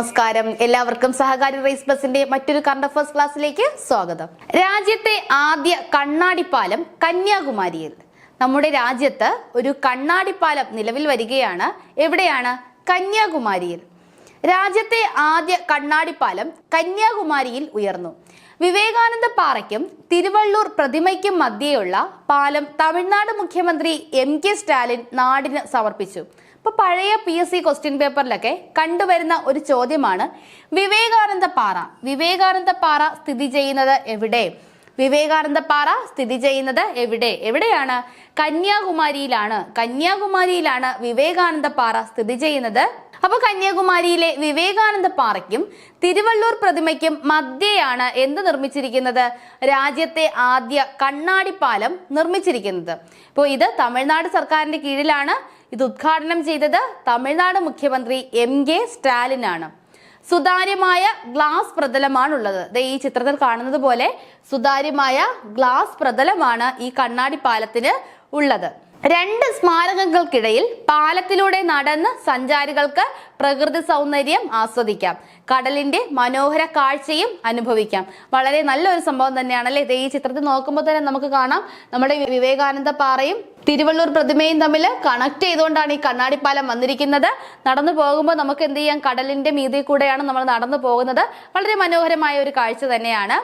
നമസ്കാരം. എല്ലാവർക്കും സഹകാരി റേസ് ബസിന്റെ മറ്റൊരു കറണ്ട് അഫേഴ്സ് ക്ലാസ്സിലേക്ക് സ്വാഗതം. രാജ്യത്തെ ആദ്യ കണ്ണാടി പാലം കന്യാകുമാരിയിൽ. നമ്മുടെ രാജ്യത്ത് ഒരു കണ്ണാടി പാലം നിലവിൽ വരികയാണ്. എവിടെയാണ്? കന്യാകുമാരിയിൽ. രാജ്യത്തെ ആദ്യ കണ്ണാടി പാലം കന്യാകുമാരിയിൽ ഉയർന്നു. വിവേകാനന്ദ പാറയ്ക്കും തിരുവള്ളൂർ പ്രതിമയ്ക്കും മധ്യേയുള്ള പാലം തമിഴ്നാട് മുഖ്യമന്ത്രി എം കെ സ്റ്റാലിൻ നാടിന് സമർപ്പിച്ചു. ഇപ്പൊ പഴയ പി എസ് സി ക്വസ്റ്റ്യൻ പേപ്പറിലൊക്കെ കണ്ടുവരുന്ന ഒരു ചോദ്യമാണ് വിവേകാനന്ദ പാറ. വിവേകാനന്ദ പാറ സ്ഥിതി ചെയ്യുന്നത് എവിടെ? വിവേകാനന്ദ പാറ സ്ഥിതി ചെയ്യുന്നത് എവിടെ? എവിടെയാണ്? കന്യാകുമാരിയിലാണ്. കന്യാകുമാരിയിലാണ് വിവേകാനന്ദ പാറ സ്ഥിതി ചെയ്യുന്നത്. അപ്പൊ കന്യാകുമാരിയിലെ വിവേകാനന്ദ പാറയ്ക്കും തിരുവള്ളൂർ പ്രതിമയ്ക്കും മധ്യയാണ് എന്ത് നിർമ്മിച്ചിരിക്കുന്നത്? രാജ്യത്തെ ആദ്യ കണ്ണാടി പാലം നിർമ്മിച്ചിരിക്കുന്നത്. ഇപ്പോൾ ഇത് തമിഴ്നാട് സർക്കാരിന്റെ കീഴിലാണ് ഇത് ഉദ്ഘാടനം ചെയ്തത്. തമിഴ്നാട് മുഖ്യമന്ത്രി എം കെ സ്റ്റാലിൻ ആണ് സുതാര്യമായ ഗ്ലാസ് പ്രതലമാണുള്ളത്. ദേ ഈ ചിത്രത്തിൽ കാണുന്നത് പോലെ സുതാര്യമായ ഗ്ലാസ് പ്രതലമാണ് ഈ കണ്ണാടി പാലത്തിന് ഉള്ളത്. രണ്ട് സ്മാരകങ്ങൾക്കിടയിൽ പാലത്തിലൂടെ നടന്ന് സഞ്ചാരികൾക്ക് പ്രകൃതി സൗന്ദര്യം ആസ്വദിക്കാം. കടലിന്റെ മനോഹര കാഴ്ചയും അനുഭവിക്കാം. വളരെ നല്ലൊരു സംഭവം തന്നെയാണല്ലേ ദേ ഈ ചിത്രത്തിൽ നോക്കുമ്പോൾ തന്നെ നമുക്ക് കാണാം. നമ്മുടെ വിവേകാനന്ദ പാറയും തിരുവള്ളൂർ പ്രതിമയും തമ്മിൽ കണക്ട് ചെയ്തുകൊണ്ടാണ് ഈ കണ്ണാടിപ്പാലം വന്നിരിക്കുന്നത്. നടന്നു പോകുമ്പോൾ നമുക്ക് എന്ത് ചെയ്യാം? കടലിന്റെ മീതെ കൂടെയാണ് നമ്മൾ നടന്നു പോകുന്നത്. വളരെ മനോഹരമായ ഒരു കാഴ്ച തന്നെയാണ്.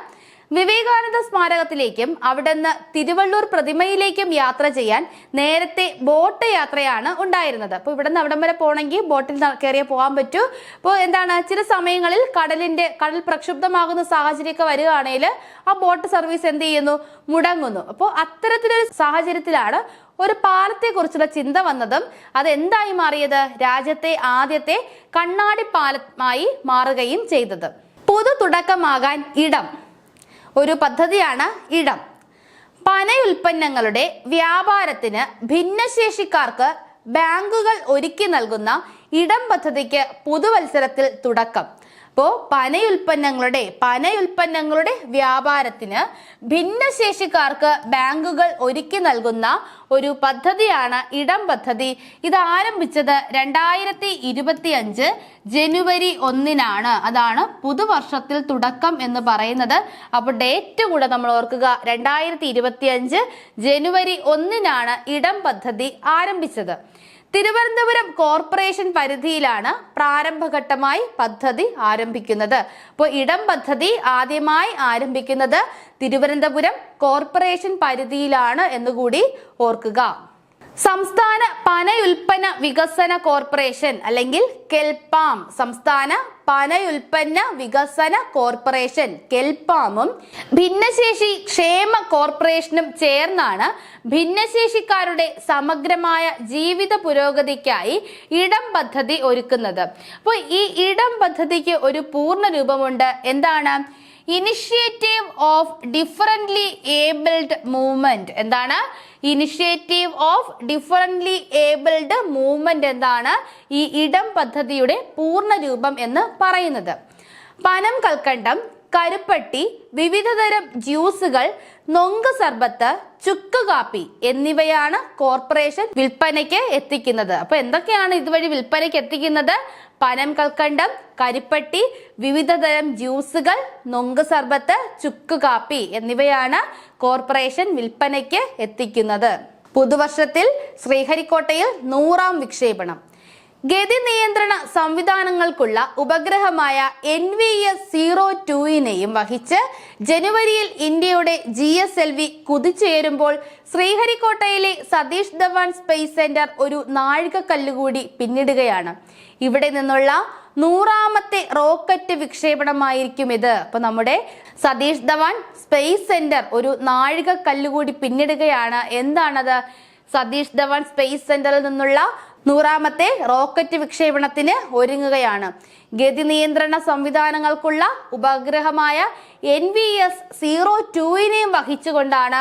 വിവേകാനന്ദ സ്മാരകത്തിലേക്കും അവിടുന്ന് തിരുവള്ളൂർ പ്രതിമയിലേക്കും യാത്ര ചെയ്യാൻ നേരത്തെ ബോട്ട് യാത്രയാണ് ഉണ്ടായിരുന്നത്. അപ്പോൾ ഇവിടുന്ന് അവിടം വരെ പോകണമെങ്കിൽ ബോട്ടിൽ കയറിയ പോകാൻ പറ്റൂ. അപ്പോൾ എന്താണ് ചില സമയങ്ങളിൽ കടലിന്റെ കടൽ പ്രക്ഷുബ്ധമാകുന്ന സാഹചര്യമൊക്കെ വരികയാണെങ്കിൽ ആ ബോട്ട് സർവീസ് എന്ത് ചെയ്യുന്നു? മുടങ്ങുന്നു. അപ്പോൾ അത്തരത്തിലൊരു സാഹചര്യത്തിലാണ് ഒരു പാലത്തെ കുറിച്ചുള്ള ചിന്ത വന്നതും അത് എന്തായി മാറിയത്? രാജ്യത്തെ ആദ്യത്തെ കണ്ണാടി പാലമായി മാറുകയും ചെയ്തത്. പൊതു തുടക്കമാകാൻ ഇടം. ഒരു പദ്ധതിയാണ് ഇടം. പനയുൽപ്പന്നങ്ങളുടെ വ്യാപാരത്തിന് ഭിന്നശേഷിക്കാർക്ക് ബാങ്കുകൾ ഒരുക്കി നൽകുന്ന ഇടം പദ്ധതിക്ക് പുതുവത്സരത്തിൽ തുടക്കം. അപ്പോൾ പനയുൽപ്പന്നങ്ങളുടെ പനയുൽപ്പന്നങ്ങളുടെ വ്യാപാരത്തിന് ഭിന്നശേഷിക്കാർക്ക് ബാങ്കുകൾ ഒരുക്കി നൽകുന്ന ഒരു പദ്ധതിയാണ് ഇടം പദ്ധതി. ഇത് ആരംഭിച്ചത് രണ്ടായിരത്തി ഇരുപത്തി അഞ്ച് ജനുവരി ഒന്നിനാണ്. അതാണ് പുതുവർഷത്തിൽ തുടക്കം എന്ന് പറയുന്നത്. അപ്പോൾ ഡേറ്റ് കൂടെ നമ്മൾ ഓർക്കുക. രണ്ടായിരത്തി ഇരുപത്തി അഞ്ച് ജനുവരി ഒന്നിനാണ് ഇടം പദ്ധതി ആരംഭിച്ചത്. തിരുവനന്തപുരം കോർപ്പറേഷൻ പരിധിയിലാണ് പ്രാരംഭഘട്ടമായി പദ്ധതി ആരംഭിക്കുന്നത്. ഇപ്പോൾ ഇടം പദ്ധതി ആദ്യമായി ആരംഭിക്കുന്നത് തിരുവനന്തപുരം കോർപ്പറേഷൻ പരിധിയിലാണ് എന്നുകൂടി ഓർക്കുക. സംസ്ഥാന പനയുൽപ്പന്ന വികസന കോർപ്പറേഷൻ അല്ലെങ്കിൽ കെൽപാം സംസ്ഥാന പനയുൽപ്പന്ന വികസന കോർപ്പറേഷൻ കെൽപാമും ഭിന്നശേഷി ക്ഷേമ കോർപ്പറേഷനും ചേർന്നാണ് ഭിന്നശേഷിക്കാരുടെ സമഗ്രമായ ജീവിത പുരോഗതിക്കായി ഇടം പദ്ധതി ഒരുക്കുന്നത്. അപ്പോൾ ഈ ഇടം പദ്ധതിക്ക് ഒരു പൂർണ രൂപമുണ്ട്. എന്താണ്? Initiative of differently abled movement എന്താണ്? Initiative of differently abled movement എന്താണ്? ഈ ഇടം പദ്ധതിയുടെ പൂർണ രൂപം എന്ന് പറയുന്നത്. പനം കൽക്കണ്ടം കരുപ്പട്ടി വിവിധതരം ജ്യൂസുകൾ നൊങ്ക് സർബത്ത് ചുക്ക് കാപ്പി എന്നിവയാണ് കോർപ്പറേഷൻ വിൽപ്പനയ്ക്ക് എത്തിക്കുന്നത്. അപ്പൊ എന്തൊക്കെയാണ് ഇതുവഴി വിൽപ്പനയ്ക്ക് എത്തിക്കുന്നത്? പനം കൽക്കണ്ടം കരിപ്പട്ടി വിവിധതരം ജ്യൂസുകൾ നൊങ്ക് സർബത്ത് ചുക്ക് കാപ്പി എന്നിവയാണ് കോർപ്പറേഷൻ വിൽപ്പനയ്ക്ക് എത്തിക്കുന്നത്. പുതുവർഷത്തിൽ ശ്രീഹരിക്കോട്ടയിൽ നൂറാം വിക്ഷേപണം. ഗതി നിയന്ത്രണ സംവിധാനങ്ങൾക്കുള്ള ഉപഗ്രഹമായ എൻ വി എസ് സീറോ ടുവിനെയും വഹിച്ച് ജനുവരിയിൽ ഇന്ത്യയുടെ ജി എസ് എൽ വി കുതിച്ചുയരുമ്പോൾ ശ്രീഹരിക്കോട്ടയിലെ സതീഷ് ധവാൻ സ്പേസ് സെന്റർ ഒരു നാഴികക്കല്ലുകൂടി പിന്നിടുകയാണ്. ഇവിടെ നിന്നുള്ള നൂറാമത്തെ റോക്കറ്റ് വിക്ഷേപണമായിരിക്കും ഇത്. അപ്പൊ നമ്മുടെ സതീഷ് ധവാൻ സ്പേസ് സെന്റർ ഒരു നാഴികക്കല്ലുകൂടി പിന്നിടുകയാണ്. എന്താണത്? സതീഷ് ധവാൻ സ്പേസ് സെന്ററിൽ നിന്നുള്ള നൂറാമത്തെ റോക്കറ്റ് വിക്ഷേപണത്തിന് ഒരുങ്ങുകയാണ്. ഗതി നിയന്ത്രണ സംവിധാനങ്ങൾക്കുള്ള ഉപഗ്രഹമായ എൻ വി എസ് സീറോ ടുവിനെയും വഹിച്ചുകൊണ്ടാണ്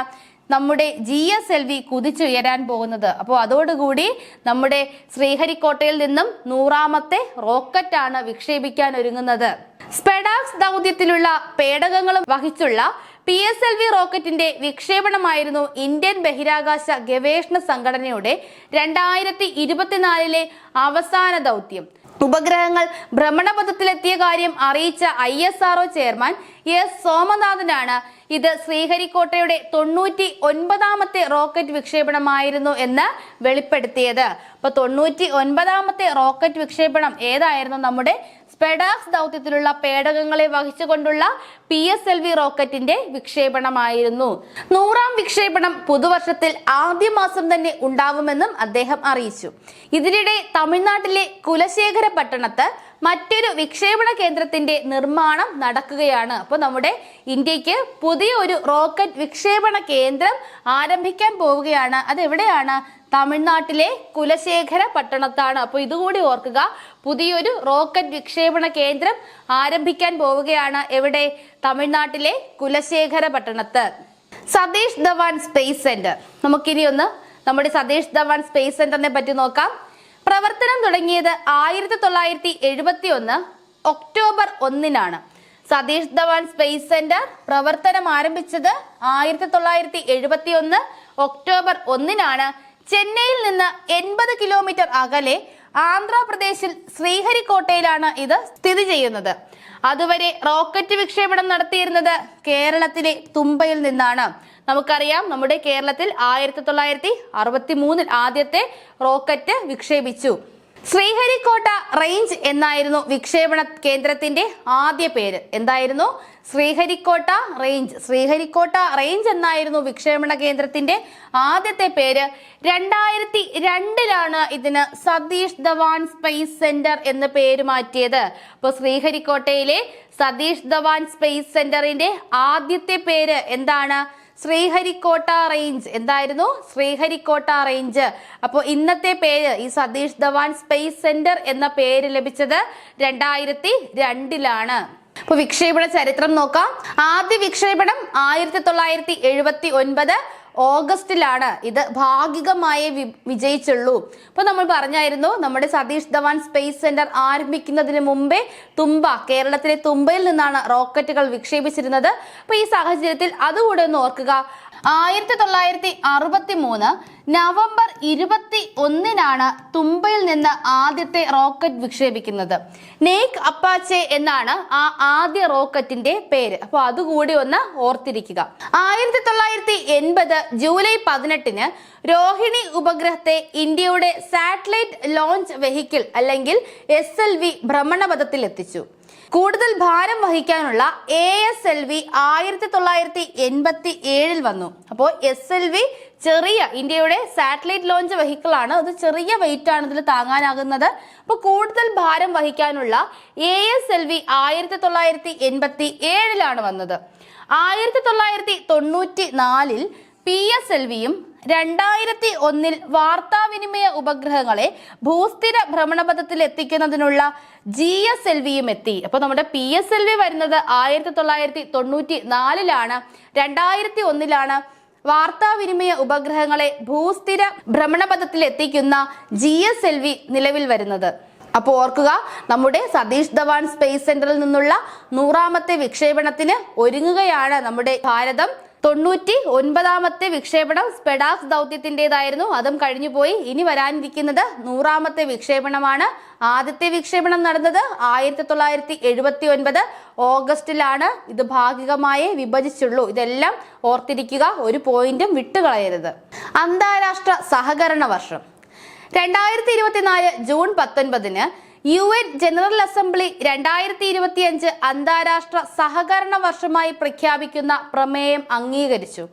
നമ്മുടെ ജി എസ് എൽ വി കുതിച്ചുയരാൻ പോകുന്നത്. അപ്പോൾ അതോടുകൂടി നമ്മുടെ ശ്രീഹരിക്കോട്ടയിൽ നിന്നും നൂറാമത്തെ റോക്കറ്റാണ് വിക്ഷേപിക്കാൻ ഒരുങ്ങുന്നത്. സ്പെഡാക്സ് ദൗത്യത്തിലുള്ള പേടകങ്ങളും വഹിച്ചുള്ള പി എസ് എൽ വി റോക്കറ്റിന്റെ വിക്ഷേപണമായിരുന്നു ഇന്ത്യൻ ബഹിരാകാശ ഗവേഷണ സംഘടനയുടെ രണ്ടായിരത്തി ഇരുപത്തിനാലിലെ അവസാന ദൗത്യം. ഉപഗ്രഹങ്ങൾ ഭ്രമണപഥത്തിലെത്തിയ കാര്യം അറിയിച്ച ഐ എസ് ചെയർമാൻ എസ് സോമനാഥനാണ് ഇത് ശ്രീഹരിക്കോട്ടയുടെ തൊണ്ണൂറ്റി ഒൻപതാമത്തെ റോക്കറ്റ് വിക്ഷേപണമായിരുന്നു എന്ന് വെളിപ്പെടുത്തിയത്. അപ്പൊ തൊണ്ണൂറ്റി ഒൻപതാമത്തെ റോക്കറ്റ് വിക്ഷേപണം ഏതായിരുന്നു നമ്മുടെ സ്പെഡാക്സ് ദൗത്യത്തിലുള്ള പേടകങ്ങളെ വഹിച്ചുകൊണ്ടുള്ള പി എസ് എൽ വി റോക്കറ്റിന്റെ വിക്ഷേപണമായിരുന്നു. നൂറാം വിക്ഷേപണം പുതുവർഷത്തിൽ ആദ്യ മാസം തന്നെ ഉണ്ടാവുമെന്നും അദ്ദേഹം അറിയിച്ചു. ഇതിനിടെ തമിഴ്നാട്ടിലെ കുലശേഖര പട്ടണത്ത് മറ്റൊരു വിക്ഷേപണ കേന്ദ്രത്തിന്റെ നിർമ്മാണം നടക്കുകയാണ്. അപ്പോൾ നമ്മുടെ ഇന്ത്യയ്ക്ക് പുതിയ ഒരു റോക്കറ്റ് വിക്ഷേപണ കേന്ദ്രം ആരംഭിക്കാൻ പോവുകയാണ്. അത് എവിടെയാണ്? തമിഴ്നാട്ടിലെ കുലശേഖര പട്ടണത്താണ്. അപ്പോൾ ഇതുകൂടി ഓർക്കുക പുതിയൊരു റോക്കറ്റ് വിക്ഷേപണ കേന്ദ്രം ആരംഭിക്കാൻ പോവുകയാണ് എവിടെ? തമിഴ്നാട്ടിലെ Kulasekhara പട്ടണത്ത്. Satish Dhawan space centre. നമുക്കിനി ഒന്ന് നമ്മുടെ സതീഷ് ധവാൻ സ്പേസ് സെന്ററിനെ പറ്റി നോക്കാം. പ്രവർത്തനം തുടങ്ങിയത് ആയിരത്തി തൊള്ളായിരത്തി എഴുപത്തി ഒന്ന് ഒക്ടോബർ ഒന്നിനാണ്. സതീഷ് ധവാൻ സ്പേസ് സെന്റർ പ്രവർത്തനം ആരംഭിച്ചത് ആയിരത്തി തൊള്ളായിരത്തി എഴുപത്തി ഒന്ന് ഒക്ടോബർ ഒന്നിനാണ്. ചെന്നൈയിൽ നിന്ന് എൺപത് കിലോമീറ്റർ അകലെ ആന്ധ്രാപ്രദേശിൽ ശ്രീഹരിക്കോട്ടയിലാണ് ഇത് സ്ഥിതി ചെയ്യുന്നത്. അതുവരെ റോക്കറ്റ് വിക്ഷേപണം നടത്തിയിരുന്നത് കേരളത്തിലെ തുമ്പയിൽ നിന്നാണ്. നമുക്കറിയാം നമ്മുടെ കേരളത്തിൽ ആയിരത്തി തൊള്ളായിരത്തി അറുപത്തി മൂന്നിൽ ആദ്യത്തെ റോക്കറ്റ് വിക്ഷേപിച്ചു. ശ്രീഹരിക്കോട്ട റേഞ്ച് എന്നായിരുന്നു വിക്ഷേപണ കേന്ദ്രത്തിന്റെ ആദ്യ പേര്. എന്തായിരുന്നു? ശ്രീഹരിക്കോട്ട റേഞ്ച്. ശ്രീഹരിക്കോട്ട റേഞ്ച് എന്നായിരുന്നു വിക്ഷേപണ കേന്ദ്രത്തിന്റെ ആദ്യത്തെ പേര്. രണ്ടായിരത്തി രണ്ടിലാണ് ഇതിന് സതീഷ് ധവാൻ സ്പേസ് സെന്റർ എന്ന് പേര് മാറ്റിയത്. അപ്പോൾ ശ്രീഹരിക്കോട്ടയിലെ സതീഷ് ധവാൻ സ്പേസ് സെന്ററിന്റെ ആദ്യത്തെ പേര് എന്താണ്? ശ്രീഹരിക്കോട്ട റേഞ്ച്. എന്തായിരുന്നു? ശ്രീഹരിക്കോട്ട റേഞ്ച്. അപ്പോൾ ഇന്നത്തെ പേര് ഈ സതീഷ് ധവാൻ സ്പേസ് സെന്റർ എന്ന പേര് ലഭിച്ചത് രണ്ടായിരത്തി രണ്ടിലാണ് അപ്പോൾ വിക്ഷേപണ ചരിത്രം നോക്കാം. ആദ്യ വിക്ഷേപണം ആയിരത്തി തൊള്ളായിരത്തി എഴുപത്തി ഒൻപത് ഓഗസ്റ്റിലാണ് ഇത് ഭാഗികമായി വിജയിച്ചുള്ളൂ. അപ്പൊ നമ്മൾ പറഞ്ഞായിരുന്നു നമ്മുടെ സതീഷ് ധവാൻ സ്പേസ് സെന്റർ ആരംഭിക്കുന്നതിന് മുമ്പേ തുമ്പ കേരളത്തിലെ തുമ്പയിൽ നിന്നാണ് റോക്കറ്റുകൾ വിക്ഷേപിച്ചിരുന്നത്. അപ്പൊ ഈ സാഹചര്യത്തിൽ അതുകൂടെ ഒന്ന് ഓർക്കുക. ആയിരത്തി തൊള്ളായിരത്തി അറുപത്തി മൂന്ന് നവംബർ ഇരുപത്തി ഒന്നിനാണ് തുമ്പയിൽ നിന്ന് ആദ്യത്തെ റോക്കറ്റ് വിക്ഷേപിക്കുന്നത്. നേക്ക് അപ്പാച്ചെ എന്നാണ് ആ ആദ്യ റോക്കറ്റിന്റെ പേര്. അപ്പോൾ അതുകൂടി ഒന്ന് ഓർത്തിരിക്കുക. ആയിരത്തി തൊള്ളായിരത്തി എൺപത് ജൂലൈ പതിനെട്ടിന് രോഹിണി ഉപഗ്രഹത്തെ ഇന്ത്യയുടെ സാറ്റലൈറ്റ് ലോഞ്ച് വെഹിക്കിൾ അല്ലെങ്കിൽ എസ് എൽ വി ഭ്രമണപഥത്തിൽ എത്തിച്ചു കൂടുതൽ ഭാരം വഹിക്കാനുള്ള എ എസ് എൽ വി ആയിരത്തി തൊള്ളായിരത്തി എൺപത്തി ഏഴിൽ വന്നു. അപ്പോൾ എസ് എൽ വി ചെറിയ ഇന്ത്യയുടെ സാറ്റലൈറ്റ് ലോഞ്ച് വെഹിക്കിൾ ആണ് അത് ചെറിയ വെയിറ്റ് ആണ് ഇതിൽ താങ്ങാനാകുന്നത്. അപ്പോൾ കൂടുതൽ ഭാരം വഹിക്കാനുള്ള എ എസ് എൽ വി ആയിരത്തി തൊള്ളായിരത്തി എൺപത്തി ഏഴിലാണ് വന്നത്. ആയിരത്തി തൊള്ളായിരത്തി തൊണ്ണൂറ്റി നാലിൽ പി എസ് എൽ വിയും രണ്ടായിരത്തി ഒന്നിൽ വാർത്താവിനിമയ ഉപഗ്രഹങ്ങളെ ഭൂസ്ഥിര ഭ്രമണപഥത്തിൽ എത്തിക്കുന്നതിനുള്ള ജി എസ് എൽ വിയും എത്തി. അപ്പോൾ നമ്മുടെ പി എസ് എൽ വി വരുന്നത് ആയിരത്തി തൊള്ളായിരത്തി തൊണ്ണൂറ്റി നാലിലാണ് രണ്ടായിരത്തി ഒന്നിലാണ് വാർത്താവിനിമയ ഉപഗ്രഹങ്ങളെ ഭൂസ്ഥിര ഭ്രമണപഥത്തിൽ എത്തിക്കുന്ന ജി എസ് എൽ വി നിലവിൽ വരുന്നത്. അപ്പോൾ ഓർക്കുക നമ്മുടെ സതീഷ് ധവാൻ സ്പേസ് സെന്ററിൽ നിന്നുള്ള നൂറാമത്തെ വിക്ഷേപണത്തിന് ഒരുങ്ങുകയാണ് നമ്മുടെ ഭാരതം. തൊണ്ണൂറ്റി ഒൻപതാമത്തെ വിക്ഷേപണം സ്പെഡാസ് ദൗത്യത്തിന്റെതായിരുന്നു. അതും കഴിഞ്ഞുപോയി. ഇനി വരാനിരിക്കുന്നത് നൂറാമത്തെ വിക്ഷേപണമാണ്. ആദ്യത്തെ വിക്ഷേപണം നടന്നത് ആയിരത്തി തൊള്ളായിരത്തി എഴുപത്തി ഒൻപത് ഓഗസ്റ്റിലാണ്. ഇത് ഭാഗികമായി വിഭജിച്ചുള്ളൂ. ഇതെല്ലാം ഓർത്തിരിക്കുക ഒരു പോയിന്റും വിട്ടുകളയരുത്. അന്താരാഷ്ട്ര സഹകരണ വർഷം. രണ്ടായിരത്തി ഇരുപത്തിനാല് ജൂൺ പത്തൊൻപതിന് യു എൻ ജനറൽ അസംബ്ലി രണ്ടായിരത്തി ഇരുപത്തിയഞ്ച് അന്താരാഷ്ട്ര സഹകരണ വർഷമായി പ്രഖ്യാപിക്കുന്ന പ്രമേയം അംഗീകരിച്ചു.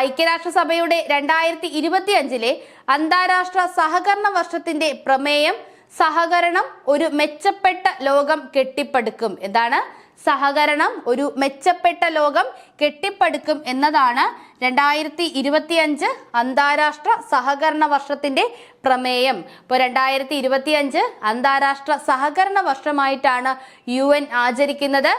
ഐക്യരാഷ്ട്രസഭയുടെ രണ്ടായിരത്തി ഇരുപത്തിയഞ്ചിലെ അന്താരാഷ്ട്ര സഹകരണ വർഷത്തിന്റെ പ്രമേയം സഹകരണം ഒരു മെച്ചപ്പെട്ട ലോകം കെട്ടിപ്പടുക്കും. എന്താണ് സഹകരണം ഒരു മെച്ചപ്പെട്ട ലോകം കെട്ടിപ്പടുക്കും എന്നതാണ് രണ്ടായിരത്തി ഇരുപത്തിയഞ്ച് അന്താരാഷ്ട്ര സഹകരണ വർഷത്തിന്റെ പ്രമേയം. ഇപ്പോൾ രണ്ടായിരത്തി ഇരുപത്തിയഞ്ച് അന്താരാഷ്ട്ര സഹകരണ വർഷമായിട്ടാണ് യു എൻ ആചരിക്കുന്നത്.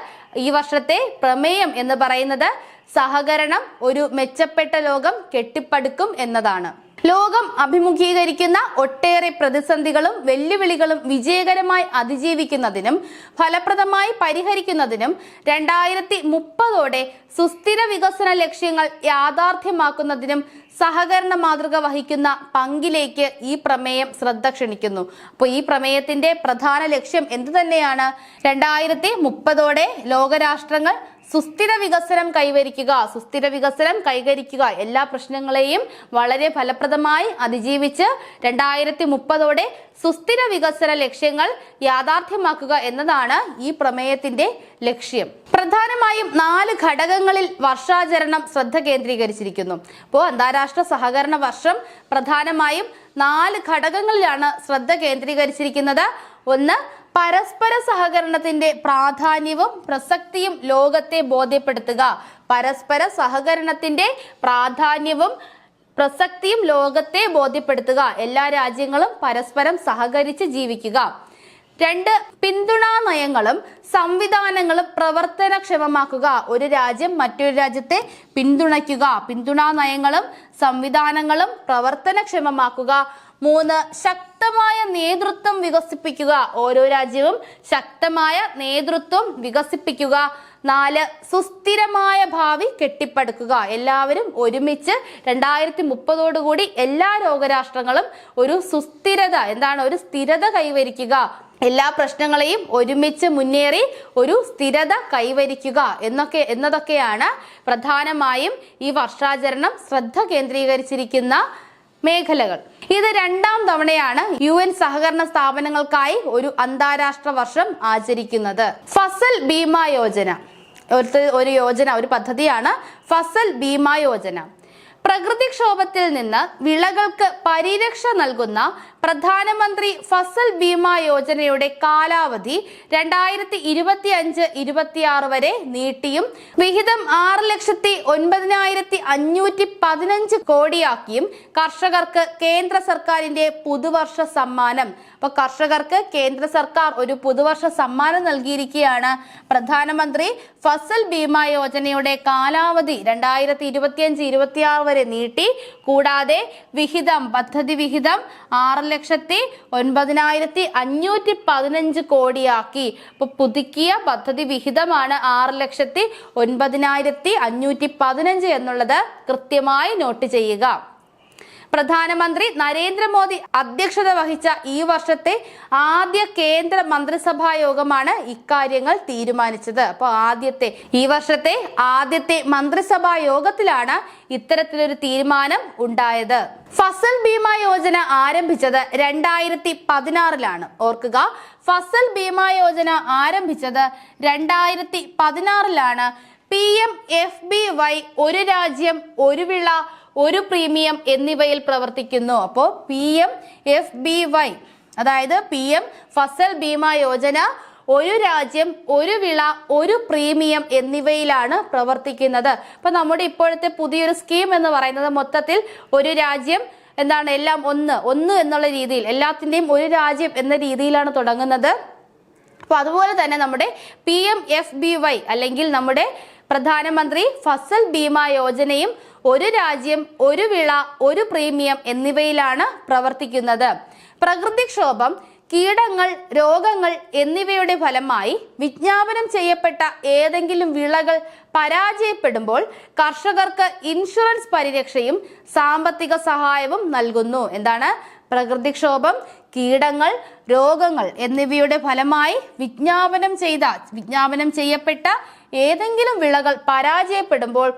ഈ വർഷത്തെ പ്രമേയം എന്ന് പറയുന്നത് സഹകരണം ഒരു മെച്ചപ്പെട്ട ലോകം കെട്ടിപ്പടുക്കും എന്നതാണ്. ലോകം അഭിമുഖീകരിക്കുന്ന ഒട്ടേറെ പ്രതിസന്ധികളും വെല്ലുവിളികളും വിജയകരമായി അതിജീവിക്കുന്നതിനും ഫലപ്രദമായി പരിഹരിക്കുന്നതിനും രണ്ടായിരത്തി മുപ്പതോടെ സുസ്ഥിര വികസന ലക്ഷ്യങ്ങൾ യാഥാർത്ഥ്യമാക്കുന്നതിനും സഹകരണ മാതൃക വഹിക്കുന്ന പങ്കിലേക്ക് ഈ പ്രമേയം ശ്രദ്ധ ക്ഷണിക്കുന്നു. അപ്പോൾ ഈ പ്രമേയത്തിന്റെ പ്രധാന ലക്ഷ്യം എന്തു തന്നെയാണ് രണ്ടായിരത്തി മുപ്പതോടെ ലോകരാഷ്ട്രങ്ങൾ സുസ്ഥിര വികസനം കൈവരിക്കുക സുസ്ഥിര വികസനം കൈകരിക്കുക എല്ലാ പ്രശ്നങ്ങളെയും വളരെ ഫലപ്രദമായി അതിജീവിച്ച് രണ്ടായിരത്തി മുപ്പതോടെ സുസ്ഥിര വികസന ലക്ഷ്യങ്ങൾ യാഥാർത്ഥ്യമാക്കുക എന്നതാണ് ഈ പ്രമേയത്തിന്റെ ലക്ഷ്യം. പ്രധാനമായും നാല് ഘടകങ്ങളിൽ വർഷാചരണം ശ്രദ്ധ കേന്ദ്രീകരിച്ചിരിക്കുന്നു. അപ്പോൾ അന്താരാഷ്ട്ര സഹകരണ വർഷം പ്രധാനമായും നാല് ഘടകങ്ങളിലാണ് ശ്രദ്ധ കേന്ദ്രീകരിച്ചിരിക്കുന്നത്. ഒന്ന് പരസ്പര സഹകരണത്തിന്റെ പ്രാധാന്യവും പ്രസക്തിയും ലോകത്തെ ബോധ്യപ്പെടുത്തുക. പരസ്പര സഹകരണത്തിന്റെ പ്രാധാന്യവും പ്രസക്തിയും ലോകത്തെ ബോധ്യപ്പെടുത്തുക. എല്ലാ രാജ്യങ്ങളും പരസ്പരം സഹകരിച്ച് ജീവിക്കുക. രണ്ട് പിന്തുണാ നയങ്ങളും സംവിധാനങ്ങളും പ്രവർത്തനക്ഷമമാക്കുക. ഒരു രാജ്യം മറ്റൊരു രാജ്യത്തെ പിന്തുണയ്ക്കുക. പിന്തുണാ നയങ്ങളും സംവിധാനങ്ങളും പ്രവർത്തനക്ഷമമാക്കുക. മൂന്ന് ശക്തമായ നേതൃത്വം വികസിപ്പിക്കുക. ഓരോ രാജ്യവും ശക്തമായ നേതൃത്വം വികസിപ്പിക്കുക. നാല് സുസ്ഥിരമായ ഭാവി കെട്ടിപ്പടുക്കുക. എല്ലാവരും ഒരുമിച്ച് രണ്ടായിരത്തി മുപ്പതോടുകൂടി എല്ലാ ലോകരാഷ്ട്രങ്ങളും ഒരു സുസ്ഥിരത എന്താണ്? ഒരു സ്ഥിരത കൈവരിക്കുക. എല്ലാ പ്രശ്നങ്ങളെയും ഒരുമിച്ച് മുന്നേറി ഒരു സ്ഥിരത കൈവരിക്കുക എന്നൊക്കെ എന്നതൊക്കെയാണ് പ്രധാനമായും ഈ വർഷാചരണം ശ്രദ്ധ കേന്ദ്രീകരിച്ചിരിക്കുന്ന മേഖലകൾ. ഇത് രണ്ടാം തവണയാണ് യു എൻ സഹകരണ സ്ഥാപനങ്ങൾക്കായി ഒരു അന്താരാഷ്ട്ര വർഷം ആചരിക്കുന്നത്. ഫസൽ ബീമ യോജന. ഒരു യോജന ഒരു പദ്ധതിയാണ് ഫസൽ ബീമ യോജന. പ്രകൃതിക്ഷോഭത്തിൽ നിന്ന് വിളകൾക്ക് പരിരക്ഷ നൽകുന്ന പ്രധാനമന്ത്രി ഫസൽ ബീമ യോജനയുടെ കാലാവധി രണ്ടായിരത്തി ഇരുപത്തി അഞ്ച് ഇരുപത്തിയാറ് വരെ നീട്ടിയും വിഹിതം ആറ് ലക്ഷത്തി ഒൻപതിനായിരത്തി അഞ്ഞൂറ്റി പതിനഞ്ച് കോടിയാക്കിയും കർഷകർക്ക് കേന്ദ്ര സർക്കാരിന്റെ പുതുവർഷ സമ്മാനം. അപ്പൊ കർഷകർക്ക് കേന്ദ്ര സർക്കാർ ഒരു പുതുവർഷ സമ്മാനം നൽകിയിരിക്കുകയാണ്. പ്രധാനമന്ത്രി ഫസൽ ബീമ യോജനയുടെ കാലാവധി രണ്ടായിരത്തി ഇരുപത്തിയഞ്ച് ഇരുപത്തിയാറ് വരെ നീട്ടി. കൂടാതെ വിഹിതം പദ്ധതി വിഹിതം ആറ് ലക്ഷത്തി ഒൻപതിനായിരത്തി അഞ്ഞൂറ്റി പതിനഞ്ച് കോടിയാക്കി. ഇപ്പൊ പുതുക്കിയ പദ്ധതി വിഹിതമാണ് ആറ് ലക്ഷത്തി ഒൻപതിനായിരത്തി അഞ്ഞൂറ്റി പതിനഞ്ച് എന്നുള്ളത് കൃത്യമായി നോട്ട് ചെയ്യുക. പ്രധാനമന്ത്രി നരേന്ദ്രമോദി അധ്യക്ഷത വഹിച്ച ഈ വർഷത്തെ ആദ്യ കേന്ദ്ര മന്ത്രിസഭാ യോഗമാണ് ഇക്കാര്യങ്ങൾ തീരുമാനിച്ചത്. അപ്പോൾ ആദ്യത്തെ ഈ വർഷത്തെ ആദ്യത്തെ മന്ത്രിസഭാ യോഗത്തിലാണ് ഇത്തരത്തിലൊരു തീരുമാനം ഉണ്ടായത്. ഫസൽ ബീമ യോജന ആരംഭിച്ചത് രണ്ടായിരത്തി പതിനാറിലാണ് ഓർക്കുക ഫസൽ ബീമ യോജന ആരംഭിച്ചത് രണ്ടായിരത്തി പതിനാറിലാണ് P M F B Y ഒരു രാജ്യം ഒരു വിള ഒരു പ്രീമിയം എന്നിവയിൽ പ്രവർത്തിക്കുന്നു. അപ്പോൾ P M F B Y അതായത് പി എം ഫസൽ ബീമ യോജന ഒരു രാജ്യം ഒരു വിള ഒരു പ്രീമിയം എന്നിവയിലാണ് പ്രവർത്തിക്കുന്നത്. അപ്പൊ നമ്മുടെ ഇപ്പോഴത്തെ പുതിയൊരു സ്കീം എന്ന് പറയുന്നത് മൊത്തത്തിൽ ഒരു രാജ്യം എന്താണ് എല്ലാം ഒന്ന് ഒന്ന് എന്നുള്ള രീതിയിൽ എല്ലാത്തിന്റെയും ഒരു രാജ്യം എന്ന രീതിയിലാണ് തുടങ്ങുന്നത്. അപ്പോൾ അതുപോലെ തന്നെ നമ്മുടെ P M F B Y അല്ലെങ്കിൽ നമ്മുടെ പ്രധാനമന്ത്രി ഫസൽ ബീമ യോജനയും ഒരു രാജ്യം ഒരു വിള ഒരു പ്രീമിയം എന്നിവയിലാണ് പ്രവർത്തിക്കുന്നത്. പ്രകൃതിക്ഷോഭം കീടങ്ങൾ രോഗങ്ങൾ എന്നിവയുടെ ഫലമായി വിജ്ഞാപനം ചെയ്യപ്പെട്ട ഏതെങ്കിലും വിളകൾ പരാജയപ്പെടുമ്പോൾ കർഷകർക്ക് ഇൻഷുറൻസ് പരിരക്ഷയും സാമ്പത്തിക സഹായവും നൽകുന്നു. എന്താണ്? പ്രകൃതിക്ഷോഭം കീടങ്ങൾ രോഗങ്ങൾ എന്നിവയുടെ ഫലമായി വിജ്ഞാപനം ചെയ്ത വിജ്ഞാപനം ചെയ്യപ്പെട്ട ഏതെങ്കിലും വിളകൾ പരാജയപ്പെടുമ്പോൾ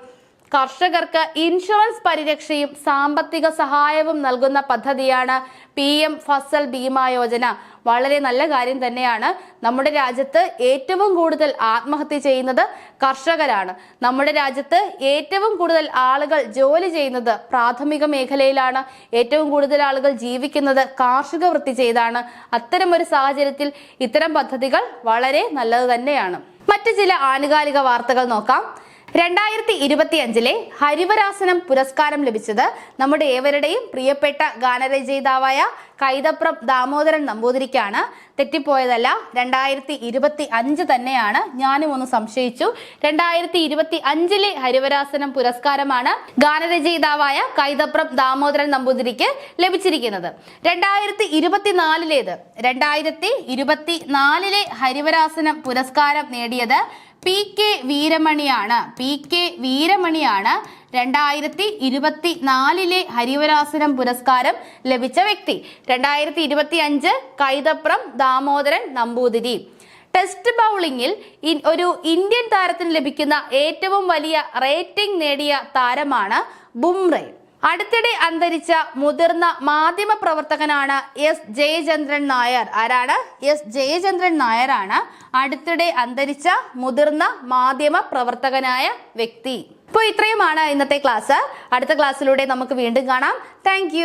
കർഷകർക്ക് ഇൻഷുറൻസ് പരിരക്ഷയും സാമ്പത്തിക സഹായവും നൽകുന്ന പദ്ധതിയാണ് പി എം ഫസൽ ഭീമാ യോജന. വളരെ നല്ല കാര്യം തന്നെയാണ്. നമ്മുടെ രാജ്യത്ത് ഏറ്റവും കൂടുതൽ ആത്മഹത്യ ചെയ്യുന്നത് കർഷകരാണ്. നമ്മുടെ രാജ്യത്ത് ഏറ്റവും കൂടുതൽ ആളുകൾ ജോലി ചെയ്യുന്നത് പ്രാഥമിക മേഖലയിലാണ്. ഏറ്റവും കൂടുതൽ ആളുകൾ ജീവിക്കുന്നത് കാർഷിക വൃത്തി ചെയ്താണ്. അത്തരമൊരു സാഹചര്യത്തിൽ ഇത്തരം പദ്ധതികൾ വളരെ നല്ലത് തന്നെയാണ്. മറ്റു ചില ആനുകാലിക വാർത്തകൾ നോക്കാം. രണ്ടായിരത്തി ഇരുപത്തി അഞ്ചിലെ ഹരിവരാസനം പുരസ്കാരം ലഭിച്ചത് നമ്മുടെ ഏവരുടെയും പ്രിയപ്പെട്ട ഗാനരചയിതാവായ കൈതപ്രം ദാമോദരൻ നമ്പൂതിരിക്കാണ്. തെറ്റിപ്പോയതല്ല രണ്ടായിരത്തി ഇരുപത്തി അഞ്ച് തന്നെയാണ്. ഞാനും ഒന്ന് സംശയിച്ചു. രണ്ടായിരത്തി ഇരുപത്തി അഞ്ചിലെ ഹരിവരാസനം പുരസ്കാരമാണ് ഗാനരചയിതാവായ കൈതപ്രം ദാമോദരൻ നമ്പൂതിരിക്ക് ലഭിച്ചിരിക്കുന്നത്. രണ്ടായിരത്തി ഇരുപത്തിനാലിലേത് രണ്ടായിരത്തി ഇരുപത്തി നാലിലെ ഹരിവരാസനം പുരസ്കാരം നേടിയത് പി കെ വീരമണിയാണ്. പി കെ വീരമണിയാണ് രണ്ടായിരത്തി ഇരുപത്തി നാലിലെ ഹരിവരാസനം പുരസ്കാരം ലഭിച്ച വ്യക്തി. രണ്ടായിരത്തി ഇരുപത്തി അഞ്ച് കൈതപ്രം ദാമോദരൻ നമ്പൂതിരി. ടെസ്റ്റ് ബൗളിംഗിൽ ഒരു ഇന്ത്യൻ താരത്തിന് ലഭിക്കുന്ന ഏറ്റവും വലിയ റേറ്റിംഗ് നേടിയ താരമാണ് ബുംറെ. അടുത്തിടെ അന്തരിച്ച മുതിർന്ന മാധ്യമ പ്രവർത്തകനാണ് എസ് ജയചന്ദ്രൻ നായർ. ആരാണ്? എസ് ജയചന്ദ്രൻ നായരാണ് അടുത്തിടെ അന്തരിച്ച മുതിർന്ന മാധ്യമ പ്രവർത്തകനായ വ്യക്തി. അപ്പോൾ ഇത്രയുമാണ് ഇന്നത്തെ ക്ലാസ്. അടുത്ത ക്ലാസ്സിലൂടെ നമുക്ക് വീണ്ടും കാണാം. താങ്ക്